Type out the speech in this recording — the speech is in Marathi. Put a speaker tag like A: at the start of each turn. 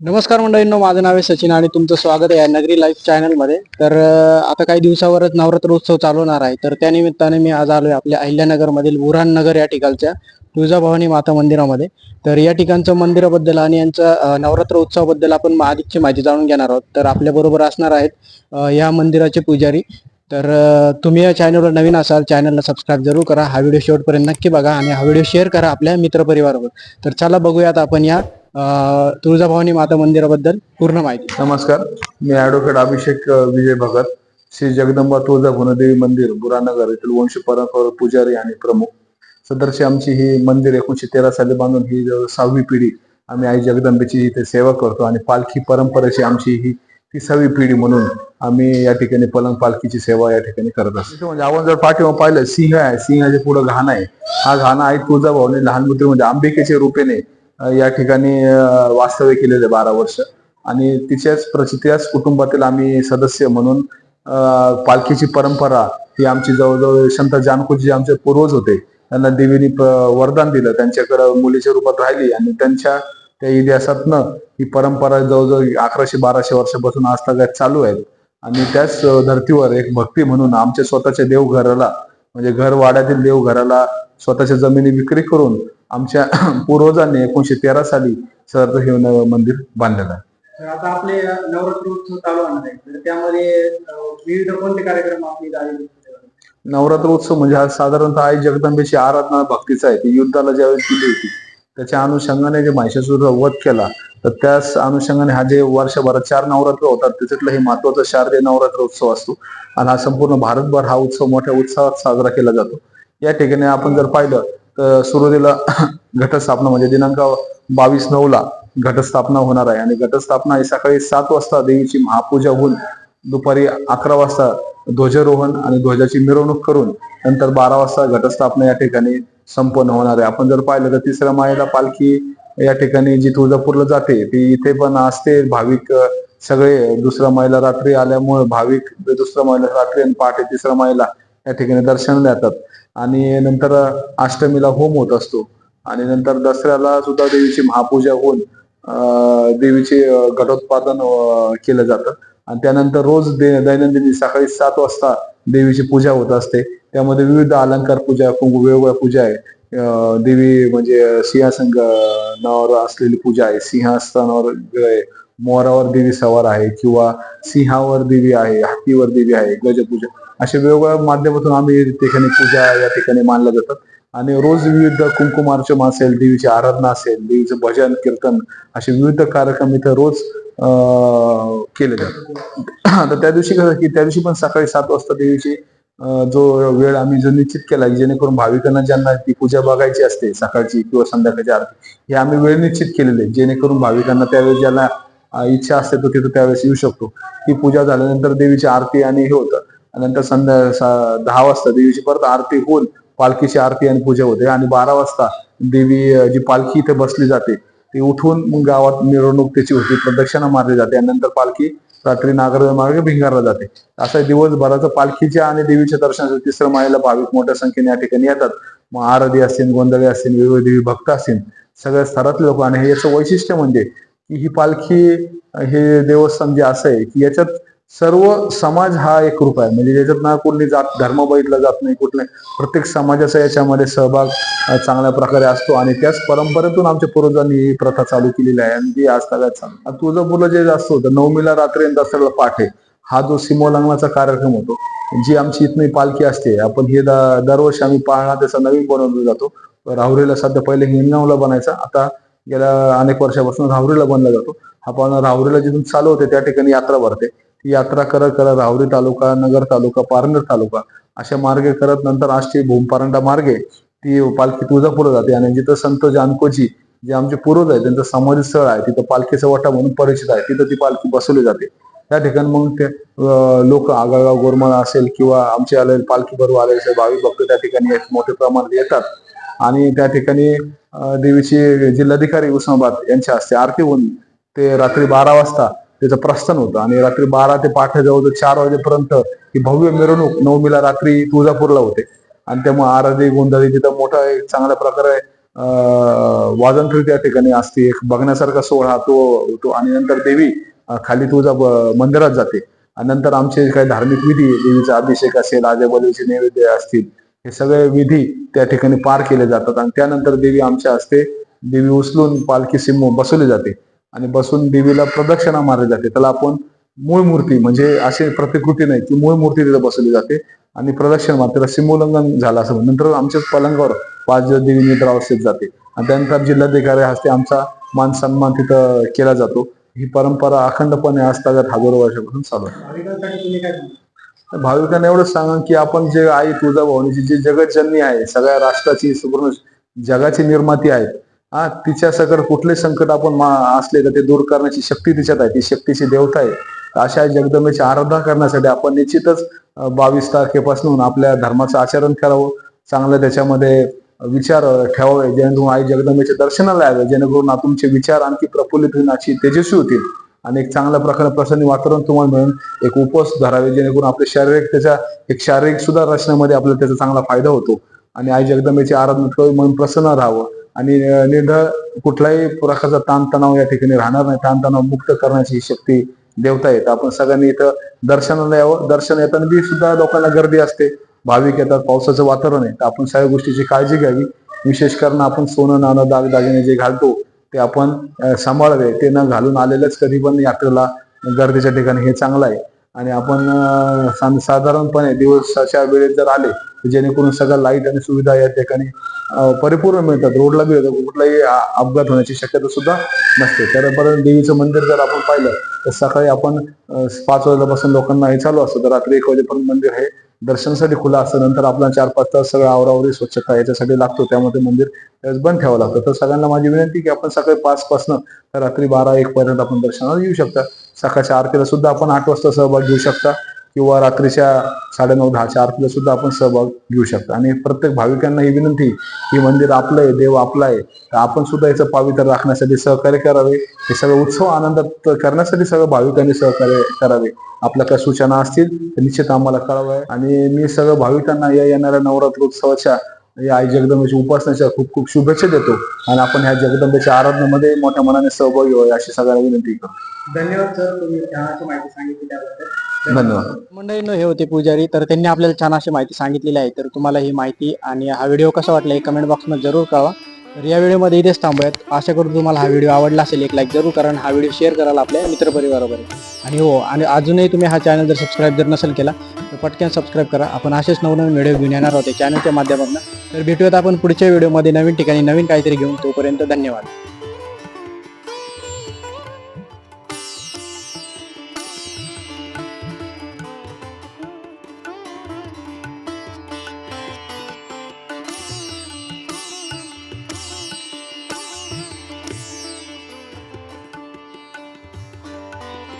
A: नमस्कार मंडळींनो माझं नाव आहे सचिन आणि तुमचं स्वागत आहे नगरी लाईफ चॅनलमध्ये. तर आता काही दिवसावरच नवरात्र उत्सव चालवणार आहे. तर त्यानिमित्ताने मी आज आलो आहे आपल्या अहिल्यानगरमधील बुऱ्हाण नगर या ठिकाणच्या तुळजाभवानी माता मंदिरामध्ये. तर या ठिकाणचं मंदिराबद्दल आणि यांचं नवरात्र उत्सवाबद्दल आपण अधिकची माहिती जाणून घेणार आहोत. तर आपल्याबरोबर असणार आहेत या मंदिराचे पुजारी. तर तुम्ही या चॅनलवर नवीन असाल चॅनलला सबस्क्राईब जरूर करा. हा व्हिडिओ शेवटपर्यंत नक्की बघा आणि हा व्हिडिओ शेअर करा आपल्या मित्रपरिवारावर. तर चला बघूयात आपण या तुळजाभवानी माता मंदिराबद्दल पूर्ण माहिती.
B: नमस्कार. मी ऍडव्होकेट अभिषेक विजय भगत. श्री जगदंबा तुळजा भुनदेवी मंदिर बुरानगर येथील वंश परंपरा पुजारी आणि प्रमुख. सदरची आमची ही मंदिर एकोणीशे तेरा साली बांधून ही सहावी पिढी आम्ही आई जगदंबेची इथे सेवा करतो आणि पालखी परंपरेची आमची ही तिसावी पिढी म्हणून आम्ही या ठिकाणी पलंग पालखीची सेवा या ठिकाणी करत असतो. म्हणजे आपण जर पाठीमा पाहिलं सिंह आहे. सिंहाच्या पुढे घाण आहे. हा घाणा आई तुळजाभवानी लहान मुद्रे म्हणजे अंबिकेच्या रूपेने या ठिकाणी वास्तव्य केलेले बारा वर्ष. आणि तिच्याच प्रचित्याच कुटुंबातील आम्ही सदस्य म्हणून पालखीची परंपरा ही आमची जवळजवळ संत जानकोजी आमचे पूर्वज होते त्यांना देवीने प- वरदान दिलं. त्यांच्याकडे मुलीच्या रूपात राहिली आणि त्यांच्या त्या इतिहासातनं ही परंपरा जवळजवळ अकराशे बाराशे वर्षापासून आजतागायत चालू आहे. आणि त्याच धर्तीवर एक भक्ती म्हणून आमच्या स्वतःच्या देवघराला म्हणजे घर वाड्यातील देवघराला स्वतःच्या जमिनी विक्री करून आमच्या पूर्वजांनी एकोणीशे तेरा साली सर हे मंदिर बांधलेलं आहे.
A: आता आपले नवरात्र उत्सव चालू आहे. तर त्यामध्ये विविध कोणते कार्यक्रम आपली केले?
B: नवरात्र उत्सव म्हणजे हा साधारणतः आई जगदंबेची आराधना भक्तीचा आहे. ती युद्धाला ज्यावेळेस दिली होती त्याच्या अनुषंगाने जे महिषासूर वध केला तर त्याच अनुषंगाने हा जे वर्षभरात चार नवरात्र होतात त्याच्यातलं हे महत्वाचं शारदीय नवरात्र उत्सव असतो. आणि हा संपूर्ण भारतभर हा उत्सव मोठ्या उत्साहात साजरा केला जातो. या ठिकाणी आपण जर पाहिलं तर सुरुवातीला घटस्थापना म्हणजे दिनांक बावीस नऊ ला घटस्थापना होणार आहे. आणि घटस्थापना ही सकाळी सात वाजता देवीची महापूजा होऊन दुपारी अकरा वाजता ध्वजारोहण आणि ध्वजाची मिरवणूक करून नंतर बारा वाजता घटस्थापना या ठिकाणी संपन्न होणार आहे. आपण जर पाहिलं तर तिसऱ्या मायेला पालखी या ठिकाणी जी तुळजापूरला जाते ती इथे पण असते. भाविक सगळे दुसऱ्या माळेला रात्री आल्यामुळे भाविक दुसऱ्या माळेला रात्री आणि पहाटे तिसऱ्या माईला या ठिकाणी दर्शनाला येतात आणि नंतर अष्टमीला होम होत असतो. आणि नंतर दसऱ्याला सुद्धा देवीची महापूजा होऊन देवीचे घटोत्पादन केलं जातं. आणि त्यानंतर रोज दे- सकाळी सात वाजता देवीची पूजा होत असते. त्यामध्ये विविध अलंकार पूजा कुंकू वेगवेगळ्या पूजा आहे देवी म्हणजे सिंहासन नावावर असलेली पूजा आहे. सिंहासनावर आहे, मोरावर देवी सवार आहे किंवा सिंहावर देवी आहे हत्तीवर देवी आहे गजपूजा. अशा वेगवेगळ्या माध्यमातून आम्ही ठिकाणी पूजा या ठिकाणी मानल्या जातात. आणि रोज विविध कुंकुमार्चना असेल देवीची आराधना असेल देवीचं भजन कीर्तन असे विविध कार्यक्रम इथं रोज केले जातात. तर त्या दिवशी कसं की त्या दिवशी पण सकाळी सात वाजता देवीची जो वेळ आम्ही जो निश्चित केला जेणेकरून भाविकांना ज्यांना ती पूजा बघायची असते सकाळची किंवा संध्याकाळची आरती हे आम्ही वेळ निश्चित केलेले आहे. जेणेकरून भाविकांना त्यावेळेस ज्याला इच्छा असते तो तिथं त्यावेळेस येऊ शकतो. ती पूजा झाल्यानंतर देवीची आरती आणि हे होतं. आणि नंतर संध्या दहा वाजता देवीची परत आरती होऊन पालखीची आरती आणि पूजा होते. आणि बारा वाजता देवी जी पालखी इथे बसली जाते ती उठून मग गावात मिरवणूक त्याची होती. प्रदक्षिणा मारली जाते. आणि नंतर पालखी रात्री नागर मार्गे भिंगारला जाते. असा दिवसभराचं पालखीच्या आणि देवीच्या दर्शनाचं तिसरं माळेला भाविक मोठ्या संख्येने या ठिकाणी येतात. मग आरधी असतील गोंधळी असतील विविध देवी भक्त असतील सगळ्या स्तरातले लोक. आणि हे याचं वैशिष्ट्य म्हणजे की ही पालखी हे देवस्थान जे असं आहे की याच्यात सर्व समाज हा एक रूप आहे. म्हणजे ज्याच्यात ना कुठली जात धर्म बघितला जात नाही कुठले प्रत्येक समाजाचा याच्यामध्ये सहभाग चांगल्या प्रकारे असतो आणि त्याच परंपरेतून आमच्या पूर्वजांनी ही प्रथा चालू केलेली आहे. आणि ती आज तागायत चालू तुळजापूरला जे जास्त होतं नवमीला रात्री आणि दसऱ्याला पाठे हा जो सिमोलंगनाचा कार्यक्रम होतो जी आमची इथली पालखी असते. आपण हे दरवर्षी आम्ही पाळणा त्याचा नवीन बनवला जातो. राहुरीला सध्या पहिले हिंगणगावला बनायचा. आता गेल्या अनेक वर्षापासून राहुरीला बनला जातो. हा पाळणा राहुरीला जिथून चालू होते त्या ठिकाणी यात्रा भरते. ती यात्रा करत करत राहुरी तालुका नगर तालुका पारनेर तालुका अशा मार्गे करत नंतर आजची भूमपारंडा मार्गे ती पालखी तुळजापूरला जाते. आणि जिथं संत जानकोजी जे आमचे पूर्वज आहे त्यांचं समाधी स्थळ आहे तिथं पालखीचा वाटा म्हणून परिचित आहे. तिथं ती पालखी बसवली जाते. त्या ठिकाणी मग ते लोक आगागाव गोरमळ असेल किंवा आमचे आले पालखी बरोबर आले असेल भाविक भक्त त्या ठिकाणी मोठ्या प्रमाणात येतात. आणि त्या ठिकाणी अं, देवीचे जिल्हाधिकारी उस्मानाबाद यांच्या हस्ते आरती होऊन ते रात्री बारा वाजता त्याचं प्रस्थान होतं. आणि रात्री बारा ते पाठ जवळ चार वाजेपर्यंत ही भव्य मिरवणूक नवमीला रात्री तुळजापूरला होते. आणि त्यामुळे आराधी गोंधळी तिथं मोठा एक चांगल्या प्रकारे अं, त्या ठिकाणी असते. एक बघण्यासारखा सोहळा तो होतो. आणि नंतर देवी खाली तुळजा मंदिरात जाते. आणि नंतर आमचे काही धार्मिक विधी देवीचा अभिषेक असेल आजबलीचे नैवेद्य असतील हे सगळे विधी त्या ठिकाणी पार केले जातात. आणि त्यानंतर देवी आमच्या हस्ते देवी उचलून पालखी सिम बसवली जाते. आणि बसून देवीला प्रदक्षिणा मारली जाते. त्याला आपण मूळ मूर्ती म्हणजे अशी प्रतिकृती नाही ती मूळ मूर्ती तिथे बसवली जाते आणि प्रदक्षिणा मारते. त्याला सिमोल्लंघन झालं असं नंतर आमच्याच पलंगावर पाच दिवस देवी निद्रा अवस्थेत जाते. आणि त्यानंतर जिल्हाधिकारी हस्ते आमचा मान सन्मान तिथं केला जातो. ही परंपरा अखंडपणे आजतागत हजारो वर्षापासून चालू आहे. भाविकांना एवढंच सांगा की आपण जे आई तुळजाभवानीची जी जगतजननी आहे सगळ्या राष्ट्राची संपूर्ण जगाची निर्माती आहे हा तिच्या सकट कुठले संकट आपण मा- असले तर ते दूर करण्याची शक्ती तिच्यात आहे. ती शक्तीची देवता आहे. तर अशा जगदंबेची आराधना करण्यासाठी आपण निश्चितच बावीस तारखेपासून आपल्या धर्माचं आचरण करावं. चांगलं त्याच्यामध्ये विचार ठेवावे. जेणेकरून आई जगदंबेच्या दर्शनाला यावे. जेणेकरून तुमचे विचार आणखी प्रफुल्लित होईल अशी तेजस्वी होतील. आणि एक चांगल्या प्रकारे प्रसन्न वातावरण तुम्हाला मिळून एक उपवास धरावे जेणेकरून आपले शारीरिक त्याच्या एक शारीरिक सुद्धा रचनेमध्ये आपल्याला त्याचा चांगला फायदा होतो. आणि आई जगदंबेची आराधना करून म्हणून प्रसन्न राहावं. आणि अं, कुठलाही प्रकारचा ताणतणाव या ठिकाणी राहणार नाही. ताणतणाव मुक्त करण्याची शक्ती देवता येत. आपण सगळ्यांनी इथं दर्शनाला यावं. दर्शन येताना बी सुद्धा लोकांना गर्दी असते. भाविक येतात पावसाचं वातावरण आहे. तर आपण सगळ्या गोष्टीची काळजी घ्यावी. विशेष करून आपण सोनं नाणं दागदागिने जे घालतो ते आपण सांभाळावे. ते न घालून आलेलंच कधी पण यात्रेला गर्दीच्या ठिकाणी हे चांगलं आहे. आणि आपण साधारणपणे दिवसाच्या वेळेत जर आले जेणेकरून सगळ्या लाइट आणि सुविधा या ठिकाणी परिपूर्ण मिळतात. रोडला बी कुठलाही अपघात होण्याची शक्यता सुद्धा नसते. तर देवीचं मंदिर जर आपण पाहिलं तर सकाळी आपण पाच वाजल्यापासून लोकांना हे चालू असतं. तर रात्री एक वाजेपर्यंत मंदिर हे दर्शनासाठी खुलं असतं. नंतर आपला चार पाच तास सगळं आवरावरी स्वच्छता याच्यासाठी लागतो. त्यामध्ये मंदिर त्यावेळेस बंद ठेवावं लागतं. तर सगळ्यांना माझी विनंती की आपण सकाळी पाच पासनं तर रात्री बारा एक पर्यंत आपण दर्शनाला येऊ शकता. सकाळच्या आरतीला सुद्धा आपण आठ वाजता सहभाग घेऊ शकता. किंवा रात्रीच्या साडेनऊ दहाच्या आरतीला सुद्धा आपण सहभाग घेऊ शकता. आणि प्रत्येक भाविकांना ही विनंती ही मंदिर आपलं आहे देव आपला आहे तर आपण सुद्धा याचं पावित्र्य राखण्यासाठी सहकार्य करावे. हे सगळं उत्सव आनंदात करण्यासाठी सगळं भाविकांनी सहकार्य करावे. आपल्या काही सूचना असतील तर निश्चित आम्हाला कळवाय आणि मी सगळं भाविकांना या येणाऱ्या नवरात्र उत्सवाच्या या आई जगदंबेच्या उपासनेच्या खूप खूप शुभेच्छा देतो. आणि आपण ह्या जगदंबेच्या आराधनेमध्ये मोठ्या मनाने सहभागी व्हावे अशी सगळ्यांना विनंती करतो.
A: धन्यवाद सर. तुम्ही छान माहिती सांगितली त्याबद्दल.
B: धन्यवाद.
A: मंडळीनं हे होते पुजारी तर त्यांनी आपल्याला छान अशी माहिती सांगितलेली आहे. तर तुम्हाला ही माहिती आणि हा व्हिडिओ कसा वाटला हे कमेंट बॉक्समध्ये जरूर कळवा. तर या व्हिडिओमध्ये इथेच थांबूयात. आशा करून तुम्हाला हा व्हिडिओ आवडला असेल एक लाईक जरूर कारण हा व्हिडिओ शेअर कराल आपल्या मित्रपरिवाराबरोबर. आणि हो आणि अजूनही तुम्ही हा चॅनल जर सबस्क्राईब जर नसेल केला तर पटकन सबस्क्राईब करा. आपण असेच नवनवीन व्हिडिओ घेऊन येणार आहोत चॅनलच्या माध्यमातून. तर भेटूयात आपण पुढच्या व्हिडिओमध्ये नवीन ठिकाणी नवीन काहीतरी घेऊन. तोपर्यंत धन्यवाद.